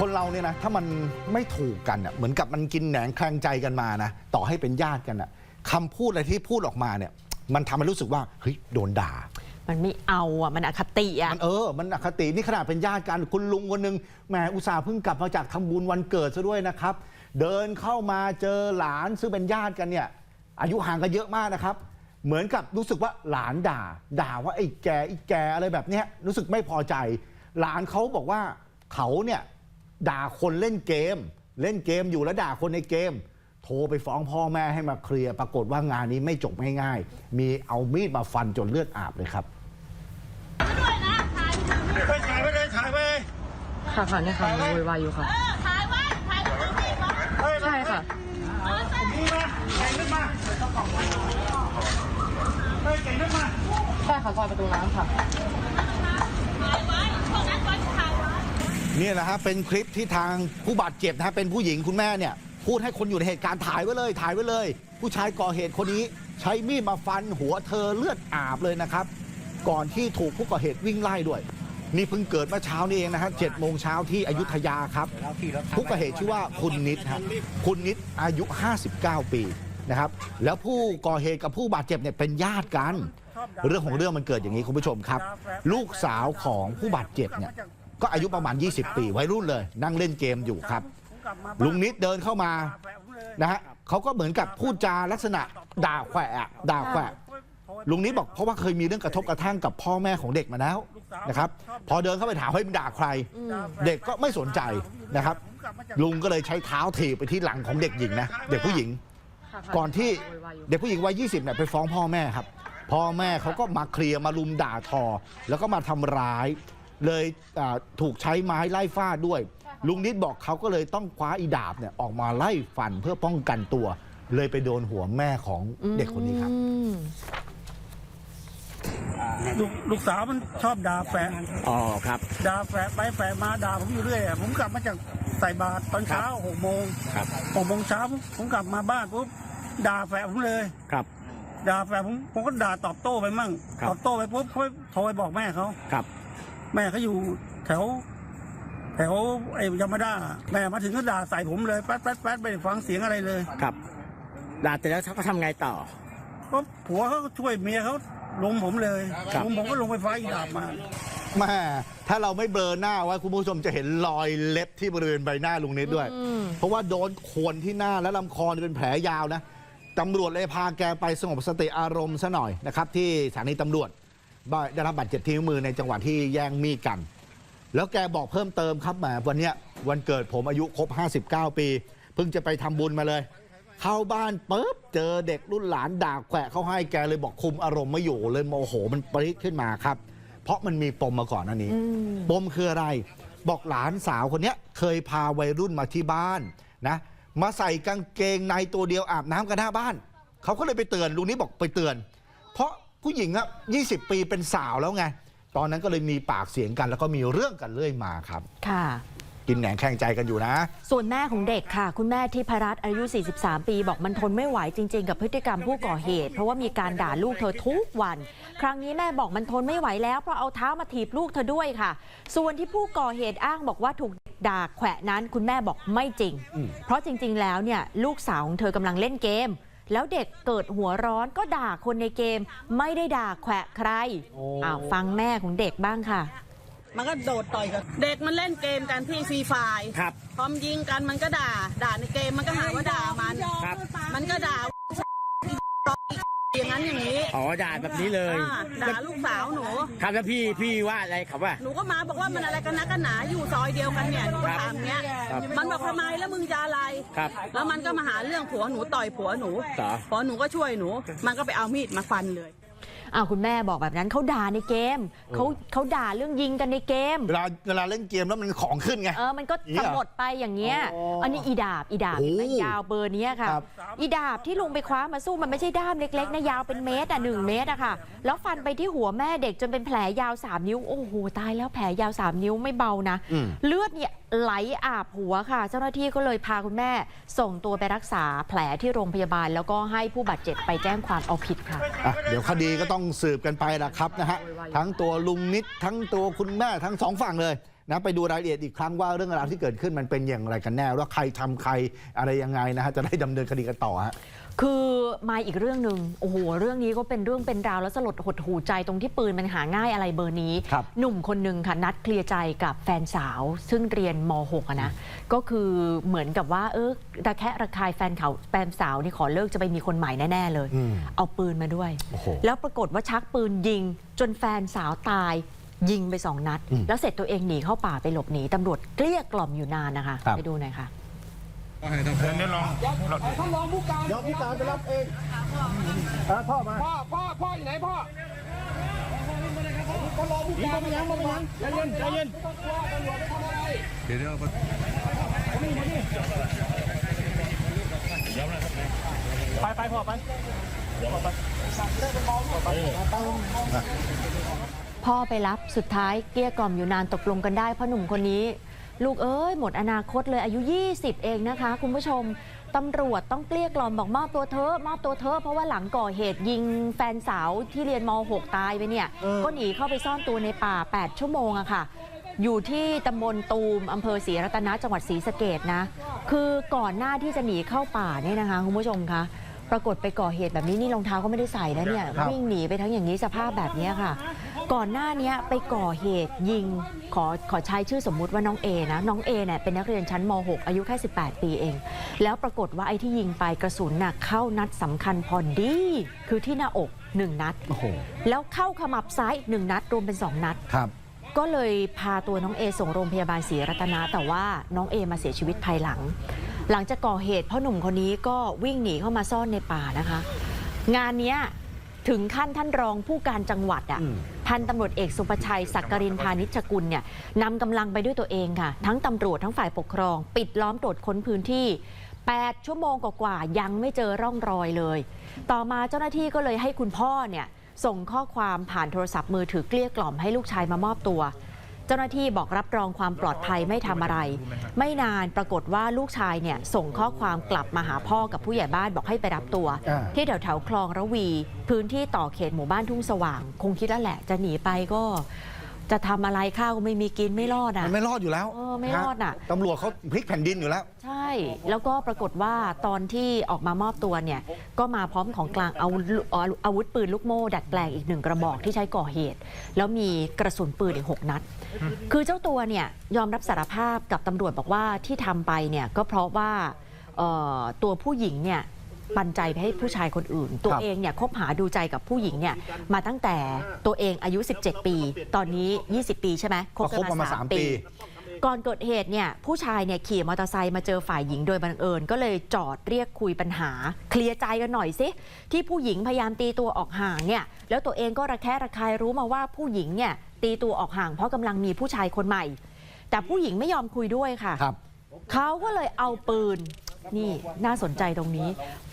คนเราเนี่ยนะถ้ามันไม่ถูกกันอะเหมือนกับมันกินแหนงแคลงใจกันมานะต่อให้เป็นญาติกันอะคำพูดอะไรที่พูดออกมาเนี่ย มันทำให้รู้สึกว่าเฮ้ยโดนด่า มันไม่เอาอะ มันอคติอะ มันเออ มันอคตินี่ขนาดเป็นญาติกันคุณลุงคนหนึ่งแหมอุตส่าห์เพิ่งกลับมาจากทำบุญวันเกิดซะด้วยนะครับ เดินเข้ามาเจอหลานซึ่งเป็นญาติกันเนี่ย อายุห่างกันเยอะมากนะครับ เหมือนกับรู้สึกว่าหลานด่า ด่าว่าไอ้แกไอ้แกอะไรแบบเนี้ยรู้สึกไม่พอใจ หลานเขาบอกว่าเขาเนี่ย ด่าคนเล่นเกม เล่นเกมอยู่แล้วด่าคนในเกม โทรไปฟ้องพ่อแม่ให้มาเคลียร์ปรากฏว่างานนี้ไม่จบง่ายๆมีเอามีดมาฟันจนเลือดอาบเลยครับไปถ่ายไปเลยถ่ายไปค่ะค่ะเนี่ยค่ะโวยวายอยู่ค่ะ ถ่ายไว้ถ่ายรูปนี่ก่อนใช่ค่ะนี่มาแข่งขึ้นมาเฮ้ยแข่งขึ้นมา ใช่ค่ะซอยประตูน้ำค่ะถ่ายไว้พวกนั้นไว้ถ่ายไว้ นี่แหละฮะเป็นคลิปที่ทางผู้บาดเจ็บนะฮะเป็นผู้หญิงคุณแม่เนี่ย พูดให้คนอยู่ในเหตุการณ์ถ่ายไว้เลย ถ่ายไว้เลย ผู้ชายก่อเหตุคนนี้ ใช้มีดมาฟันหัวเธอเลือดอาบเลยนะครับ ก่อนที่ถูกผู้ก่อเหตุวิ่งไล่ด้วย นี่เพิ่งเกิดเมื่อเช้านี่เองนะฮะเจ็ดโมงเช้าที่อยุธยาครับ ผู้ก่อเหตุชื่อว่าคุณนิดฮะคุณนิดอายุ 59 ปีนะครับ แล้วผู้ก่อเหตุกับผู้บาดเจ็บเนี่ยเป็นญาติกัน เรื่องของเรื่องมันเกิดอย่างนี้คุณผู้ชมครับ ลูกสาวของผู้บาดเจ็บเนี่ย ก็อายุประมาณ 20 ปีวัยรุ่นเลย นั่งเล่นเกมอยู่ครับ ลุงนิดเดินเข้ามานะฮะเขาก็เหมือนกับพูดจาลักษณะด่าแขวะอะด่าแขวะลุงนิดบอกเพราะว่าเคยมีเรื่องกระทบกระทั่งกับพ่อแม่ของเด็กมาแล้วนะครับ พอเดินเข้าไปถามให้มันด่าใคร เด็กก็ไม่สนใจนะครับ ลุงก็เลยใช้เท้าถีบไปที่หลังของเด็กหญิงนะเด็กผู้หญิง ก่อนที่เด็กผู้หญิงวัย20เนี่ยไปฟ้องพ่อแม่ครับ พ่อแม่เขาก็มาเคลียร์มาลุมด่าทอ แล้วก็มาทำร้าย เลยอ่าถูกใช้ไม้ไล่ฟาดด้วย ลุงนิดบอกเขาก็เลยต้องคว้าอีดาบเนี่ยออกมาไล่ฟันเพื่อป้องกันตัว เลยไปโดนหัวแม่ของเด็กคนนี้ครับ อืมลูกลูกสาวมันชอบด่าแฝงอ๋อครับ ด่าแฝงไปแฝงมาด่าผมอยู่เรื่อยอะผมกลับมาจากใส่บาตรตอนเช้าหกโมงครับ หกโมงเช้าผมผมกลับมาบ้านปุ๊บด่าแฝงผมเลยครับ ด่าแฝงผมผมก็ด่าตอบโต้ไปมั่งครับ ตอบโต้ไปปุ๊บเขาโทรไปบอกแม่เขาครับ แม่เขาอยู่แถว แถวไอ้ยามาด้าแม่มาถึงก็ด่าใส่ผมเลยแป๊ดแป๊ดแป๊ดไม่ได้ฟังเสียงอะไรเลยครับด่าเสร็จแล้วเขาทำไงต่อ ก็ผัวเขาก็ช่วยเมียเขาลงผมเลยครับผมผมก็ลงไฟฟ้าอีกดาบมา แม่ถ้าเราไม่เบลอหน้าไว้คุณผู้ชมจะเห็นรอยเล็บที่บริเวณใบหน้าลุงนิดด้วยอืมเพราะว่าโดนขวนที่หน้าและลำคอนี่เป็นแผลยาวนะตำรวจเลยพาแกไปสงบสติอารมณ์ซะหน่อยนะครับที่สถานีตำรวจบ้า ได้รับบาดเจ็บที่นิ้วมือในจังหวะที่แย่งมีดกัน แล้วแกบอกเพิ่มเติมครับแหมวันเนี้ยวันเกิดผมอายุครบ 59 ปี เพิ่งจะไปทำบุญมาเลย เข้าบ้านปุ๊บเจอเด็กรุ่นหลานด่าแขวะเขาให้แกเลยบอกคุมอารมณ์ไม่อยู่เลยโมโหมันปริดขึ้นมาครับ เพราะมันมีปมมาก่อนหนันนี้ ปมคืออะไร บอกหลานสาวคนเนี้ยเคยพาวัยรุ่นมาที่บ้านนะมาใส่กางเกงในตัวเดียวอาบน้ำกันหน้าบ้าน เขาก็เลยไปเตือนลุงนี้บอกไปเตือน เพราะ ผู้หญิงอะ20 ปีเป็นสาวแล้วไง ตอนนั้นก็เลยมีปากเสียงกัน แล้วก็มีเรื่องกันเรื่อยมาครับ ค่ะ กินแหนงแข่งใจกันอยู่นะ ส่วนแม่ของเด็กค่ะ คุณแม่ที่พรัตน์อายุ 43 ปี บอกมันทนไม่ไหวจริง ๆ กับพฤติกรรมผู้ก่อเหตุ เพราะว่ามีการด่าลูกเธอทุกวัน ครั้งนี้แม่บอกมันทนไม่ไหวแล้วเพราะเอาเท้ามาถีบลูกเธอด้วยค่ะ ส่วนที่ผู้ก่อเหตุอ้างบอกว่าถูกด่าแขวะนั้น คุณแม่บอกไม่จริงอืมเพราะจริง ๆ แล้วเนี่ยลูกสาวของเธอกำลังเล่นเกม แล้วเด็กเกิดหัวร้อนก็ด่าคนในเกม ไม่ได้ด่าแขวะใครอ้าวฟังแม่ของเด็กบ้างค่ะ มันก็โดดต่อยกันเด็กมันเล่นเกมกันที่ฟรีไฟล์ครับพอมนยิงกันมันก็ด่า ด่าในเกมมันก็หาว่าด่า อย่างนี้อ๋อด่าแบบนี้เลย อ่าด่าลูกสาวหนู ครับแล้วพี่พี่ว่าอะไรครับว่า หนูก็มาบอกว่ามันอะไรกันนักกันหนาอยู่ซอยเดียวกันเนี่ยหนูก็ครับถามเนี้ย ครับมันบอกทำไมแล้วมึงจะอะไร ครับแล้วมันก็มาหาเรื่องผัวหนูต่อยผัวหนูเหรอพอหนูก็ช่วยหนู มันก็ไปเอามีดมาฟันเลย อ้าวคุณแม่บอกแบบนั้นเขาด่าในเกมเขาเขาด่าเรื่องยิงกันในเกม เวลาเวลาเล่นเกมแล้วมันของขึ้นไง เออ มันก็อย่างเงี้ยสะบดไปอย่างเงี้ย อ๋ออัอันนี้อีดาบ อีดาบโอ้เห็นไหมยาวเบอร์เนี้ยค่ะ ครับ อีดาบที่ลุงไปคว้ามาสู้มันไม่ใช่ด้ามเล็กๆนะยาวเป็นเมตรอะหนึ่งเมตรอะค่ะ แล้วฟันไปที่หัวแม่เด็กจนเป็นแผลยาว 3 นิ้ว โอ้โห ตายแล้วแผลยาว 3 นิ้วไม่เบานะ อืม เลือดเนี่ยไหลอาบหัวค่ะ เจ้าหน้าที่ก็เลยพาคุณแม่ ส่งตัวไปรักษาแผลที่โรงพยาบาล แล้วก็ให้ผู้บาดเจ็บไปแจ้งความเอาผิดค่ะ อะเดี๋ยวคดีก็ต้องสืบกันไปละครับนะฮะทั้งตัวลุงนิดทั้งตัวคุณแม่ทั้งสองฝั่งเลยนะไปดูรายละเอียดอีกครั้งว่าเรื่องราวที่เกิดขึ้นมันเป็นอย่างไรกันแน่ว่าใครทำใครอะไรยังไงนะฮะจะได้ดำเนินคดีกันต่อฮะ คือมาอีกเรื่องหนึ่งโอ้โห เรื่องนี้ก็เป็นเรื่องเป็นราวแล้วสลดหดหูใจตรงที่ปืนมันหาง่ายอะไรเบอร์นี้ครับหนุ่มคนหนึ่งค่ะ นัดเคลียร์ใจกับแฟนสาว ซึ่งเรียนม .6 อะนะ ก็คือเหมือนกับว่า เออระแคะระคายแฟนเขาแฟนสาวนี่ขอเลิกจะไปมีคนใหม่แน่ ๆ เลยอืมเอาปืนมาด้วยโอ้โหแล้วปรากฏว่าชักปืนยิง จนแฟนสาวตาย ยิงไปสองนัดอืมแล้วเสร็จตัวเองหนีเข้าป่าไปหลบหนีตำรวจเกลี้ยกล่อมอยู่นานนะคะครับไปดูหน่อยค่ะ เดี๋ยวผู้การไปรับเองพ่อมา พ่อ พ่อ พ่ออยู่ไหนพ่อก็รอผู้การมายังมายังใจเย็นใจเย็นไปไปพ่อไปพ่อไปรับสุดท้ายเกลี้ยกล่อมอยู่นานตกลงกันได้เพราะหนุ่มคนนี้ ลูกเอ้ยหมดอนาคตเลยอายุ 20 เองนะคะ คุณผู้ชมตำรวจต้องเกลี้ยกล่อมบอกมอบตัวเธอะมอบตัวเธอะเพราะว่าหลังก่อเหตุยิงแฟนสาวที่เรียนม .6 ตายไปเนี่ยเออก็หนีเข้าไปซ่อนตัวในป่า 8 ชั่วโมงอะค่ะ อยู่ที่ตำบลตูมอำเภอศรีรัตนะจังหวัดศรีสะเกดนะ คือก่อนหน้าที่จะหนีเข้าป่าเนี่ยนะคะคุณผู้ชมคะปรากฏไปก่อเหตุแบบนี้นี่รองเท้าก็ไม่ได้ใส่นะเนี่ยครับวิ่งหนีไปทั้งอย่างนี้สภาพแบบเนี้ยค่ะ ก่อนหน้าเนี้ยไปก่อเหตุยิงขอขอใช้ชื่อสมมุติว่าน้องเอนะน้องเอเนี่ยเป็นนักเรียนชั้นม .6 อายุแค่ 18 ปีเอง แล้วปรากฏว่าไอ้ที่ยิงไปกระสุนน่ะเข้านัดสำคัญพอดี คือที่หน้าอก1นัด โอ้โห แล้วเข้าขมับซ้ายอีกหนึ่งนัด รวมเป็น2นัด ครับ ก็เลยพาตัวน้องเอส่งโรงพยาบาลศรีรัตนะแต่ว่าน้องเอมาเสียชีวิตภายหลัง หลังจากก่อเหตุพ่อหนุ่มคนนี้ก็วิ่งหนีเข้ามาซ่อนในป่านะคะ งานเนี้ย ถึงขั้นท่านรองผู้การจังหวัดอะอืมพันตำรวจเอกสุประชัยสักกรินพานิชกุลเนี่ยนำกำลังไปด้วยตัวเองค่ะ ทั้งตำรวจทั้งฝ่ายปกครอง ปิดล้อมตรวจค้นพื้นที่ 8 ชั่วโมงกว่าๆยังไม่เจอร่องรอยเลย ต่อมาเจ้าหน้าที่ก็เลยให้คุณพ่อเนี่ยส่งข้อความผ่านโทรศัพท์มือถือเกลี้ยกล่อมให้ลูกชายมามอบตัว เจ้าหน้าที่บอกรับรองความปลอดภัยไม่ทำอะไร ไม่นานปรากฏว่าลูกชายเนี่ยส่งข้อความกลับมาหาพ่อกับผู้ใหญ่บ้านบอกให้ไปรับตัว อ่า ที่แถวแถวๆคลองระวี พื้นที่ต่อเขตหมู่บ้านทุ่งสว่าง คงคิดแล้วแหละ จะหนีไปก็ จะทำอะไรข้าวก็ไม่มีกินไม่รอดอะ มันไม่รอดอยู่แล้วเออไม่รอดน่ะตำรวจเขาพลิกแผ่นดินอยู่แล้ว ใช่ แล้วก็ปรากฏว่าตอนที่ออกมามอบตัวเนี่ยก็มาพร้อมของกลางอาวุธอาวุธปืนลูกโม่ดัดแปลงอีกหนึ่งกระบอกที่ใช้ก่อเหตุ แล้วมีกระสุนปืนอีก 6 นัด คือเจ้าตัวเนี่ยยอมรับสารภาพกับตำรวจบอกว่าที่ทำไปเนี่ยก็เพราะว่าตัวผู้หญิงเนี่ยปันใจไปให้ผู้ชายคนอื่น ตัวเองเนี่ยคบหาดูใจกับผู้หญิงเนี่ยมาตั้งแต่ตัวเองอายุ 17 ปี ตอนนี้ 20 ปีใช่ไหมคบกันมาสามปี ก่อนเกิดเหตุเนี่ยผู้ชายเนี่ยขี่มอเตอร์ไซค์มาเจอฝ่ายหญิงโดยบังเอิญ ก็เลยจอดเรียกคุยปัญหา เคลียร์ใจกันหน่อยสิที่ผู้หญิงพยายามตีตัวออกห่างเนี่ยแล้วตัวเองก็ระแคะระคายรู้มาว่าผู้หญิงเนี่ยตีตัวออกห่างเพราะกำลังมีผู้ชายคนใหม่ แต่ผู้หญิงไม่ยอมคุยด้วยค่ะครับเขาก็เลยเอาปืนนี่น่าสนใจตรงนี้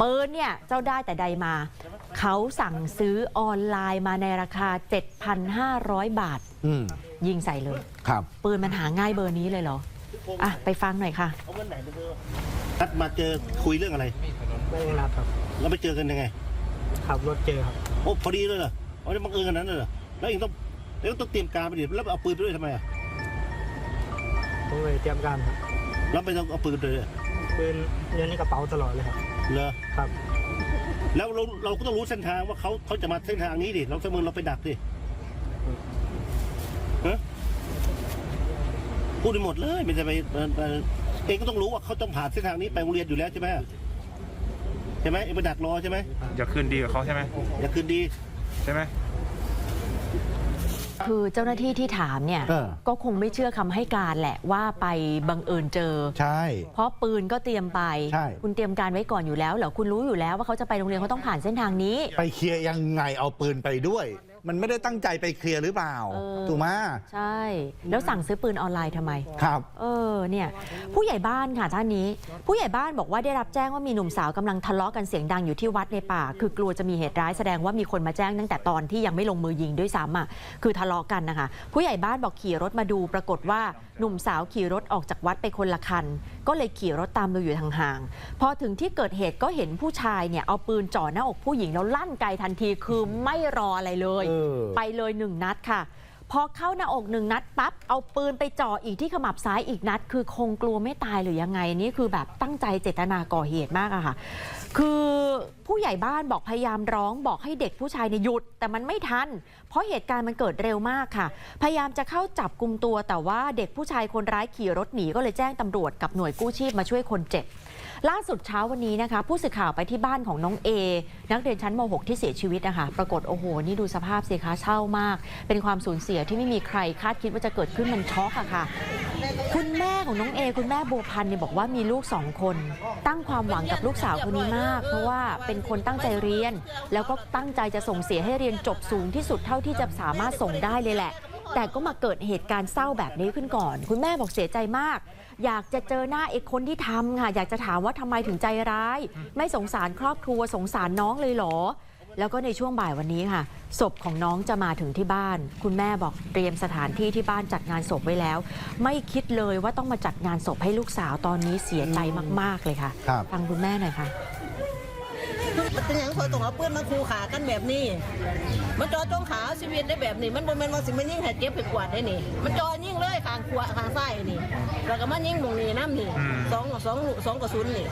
ปืนเนี่ยเจ้าได้แต่ใดมา เขาสั่งซื้อออนไลน์มาในราคา 7,500 บาทอืมยิงใส่เลย ครับ ปืนมันหาง่ายเบอร์นี้เลยเหรออะไปฟังหน่อยค่ะนัดมาเจอคุยเรื่องอะไรไม่ได้นัดครับแล้วไปเจอกันยังไงขับรถเจอครับโอ้พอดีเลยเหรอเอาได้บังเอิญกันนั้นเลยเหรอแล้วเองต้องแล้วต้องเตรียมการไปดิแล้วเอาปืนไปด้วยทำไมอะผมเลยเตรียมการครับแล้วไม่ต้องเอาปืนไปเลยเหรอปืนเรียนในกระเป๋าตลอดเลยครับเหรอครับ แล้วเราเราก็ต้องรู้เส้นทางว่าเขาเขาจะมาเส้นทางนี้ดิเราสมมติเราไปดักดิฮะ พูดไปหมดเลยไม่ใช่ไปเอ่อเอ่อเองก็ต้องรู้ว่าเขาต้องผ่านเส้นทางนี้ไปโรงเรียนอยู่แล้วใช่ไหมใช่ไหมเองไปดักรอใช่ไหมอย่าคืนดีกับเขาใช่ไหมอย่าคืนดีใช่ไหมคือเจ้าหน้าที่ที่ถามเนี่ยเออก็คงไม่เชื่อคำให้การแหละว่าไปบังเอิญเจอ ใช่ เพราะปืนก็เตรียมไปใช่คุณเตรียมการไว้ก่อนอยู่แล้วเหรอคุณรู้อยู่แล้วว่าเขาจะไปโรงเรียนเขาต้องผ่านเส้นทางนี้ ไปเคลียร์ยังไงเอาปืนไปด้วย มันไม่ได้ตั้งใจไปเคลียร์หรือเปล่าเออ ถูกไหมใช่ แล้วสั่งซื้อปืนออนไลน์ทำไม ครับ เออเนี่ยผู้ใหญ่บ้านค่ะท่านนี้ ผู้ใหญ่บ้านบอกว่าได้รับแจ้งว่ามีหนุ่มสาวกำลังทะเลาะกันเสียงดังอยู่ที่วัดในป่า คือกลัวจะมีเหตุร้ายแสดงว่ามีคนมาแจ้งตั้งแต่ตอนที่ยังไม่ลงมือยิงด้วยซ้ำอะคือทะเลาะกันนะคะ ผู้ใหญ่บ้านบอกขี่รถมาดูปรากฏว่าหนุ่มสาวขี่รถออกจากวัดไปคนละคัน ก็เลยขี่รถตามดูอยู่ห่างๆพอถึงที่เกิดเหตุก็เห็นผู้ชายเนี่ยเอาปืนจ่อหน้าอกผู้หญิงแล้วลั่นไกทันทีคือไม่รออะไรเลย เออไปเลยหนึ่งนัดค่ะ พอเข้าหน้าอกหนึ่งนัดปั๊บเอาปืนไปจ่ออีกที่ขมับซ้ายอีกนัด คือคงกลัวไม่ตายหรือยังไงนี่คือแบบตั้งใจเจตนาก่อเหตุมากอะค่ะ คือผู้ใหญ่บ้านบอกพยายามร้องบอกให้เด็กผู้ชายเนี่ยหยุด แต่มันไม่ทัน เพราะเหตุการณ์มันเกิดเร็วมากค่ะ พยายามจะเข้าจับกลุ่มตัว แต่ว่าเด็กผู้ชายคนร้ายขี่รถหนีก็เลยแจ้งตำรวจกับหน่วยกู้ชีพมาช่วยคนเจ็บ ล่าสุดเช้าวันนี้นะคะ ผู้สื่อข่าวไปที่บ้านของน้องเอนักเรียนชั้นม .6 ที่เสียชีวิตนะคะ ปรากฏโอ้โห นี่ดูสภาพสิคะเศร้ามาก เป็นความสูญเสียที่ไม่มีใครคาดคิดว่าจะเกิดขึ้นมันช็อกอะค่ะ คุณแม่ของน้องเอคุณแม่บัวพันธ์เนี่ยบอกว่ามีลูกสองคน ตั้งความหวังกับลูกสาวคนนี้มาก เพราะว่าเป็นคนตั้งใจเรียน แล้วก็ตั้งใจจะส่งเสียให้เรียนจบสูงที่สุดเท่าที่จะสามารถส่งได้เลยแหละ แต่ก็มาเกิดเหตุการณ์เศร้าแบบนี้ขึ้นก่อน คุณแม่บอกเสียใจมาก อยากจะเจอหน้าไอ้คนที่ทำค่ะ อยากจะถามว่าทำไมถึงใจร้าย ไม่สงสารครอบครัวสงสารน้องเลยเหรอ แล้วก็ในช่วงบ่ายวันนี้ค่ะ ศพของน้องจะมาถึงที่บ้าน คุณแม่บอกเตรียมสถานที่ที่บ้านจัดงานศพไว้แล้ว ไม่คิดเลยว่าต้องมาจัดงานศพให้ลูกสาวตอนนี้เสียใจมาก ๆเลยค่ะ ครับ ฟังคุณแม่หน่อยค่ะ เป็นอย่างคอยต้องเอาปืนมาคูขากันแบบนี้ มันจอจงขาชีวิตได้แบบนี้ มันบ่แม่นว่าสิมันยิงให้เจ็บให้กวาดได้นี่ มันจอยิงเลยข้างขวาข้างซ้ายนี่แล้วก็มันยิงตรงนี้น้ำนี่อืม สองสองลูกสองกระสุนนี่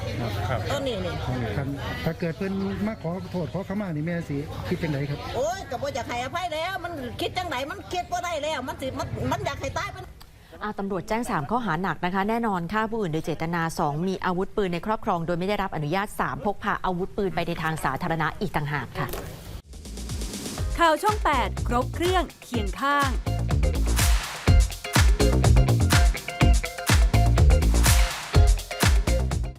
ครับต้นนี้นี่ ครับถ้าเกิดเพิ่นมาขอโทษขอขมานี่แม่สิคิดจังไดครับ โอ้ยก็บ่อยากให้อภัยแล้ว มันคิดจังไหนมันคิดบ่ได้แล้ว มันสิมันมันอยากให้ตายมันอา ตำรวจแจ้ง 3 ข้อหาหนักนะคะ แน่นอนฆ่าผู้อื่นโดยเจตนา 2 มีอาวุธปืนในครอบครองโดยไม่ได้รับอนุญาต 3 พกพาอาวุธปืนไปในทางสาธารณะอีกต่างหากค่ะ ข่าวช่อง 8 ครบเครื่องเคียงข้าง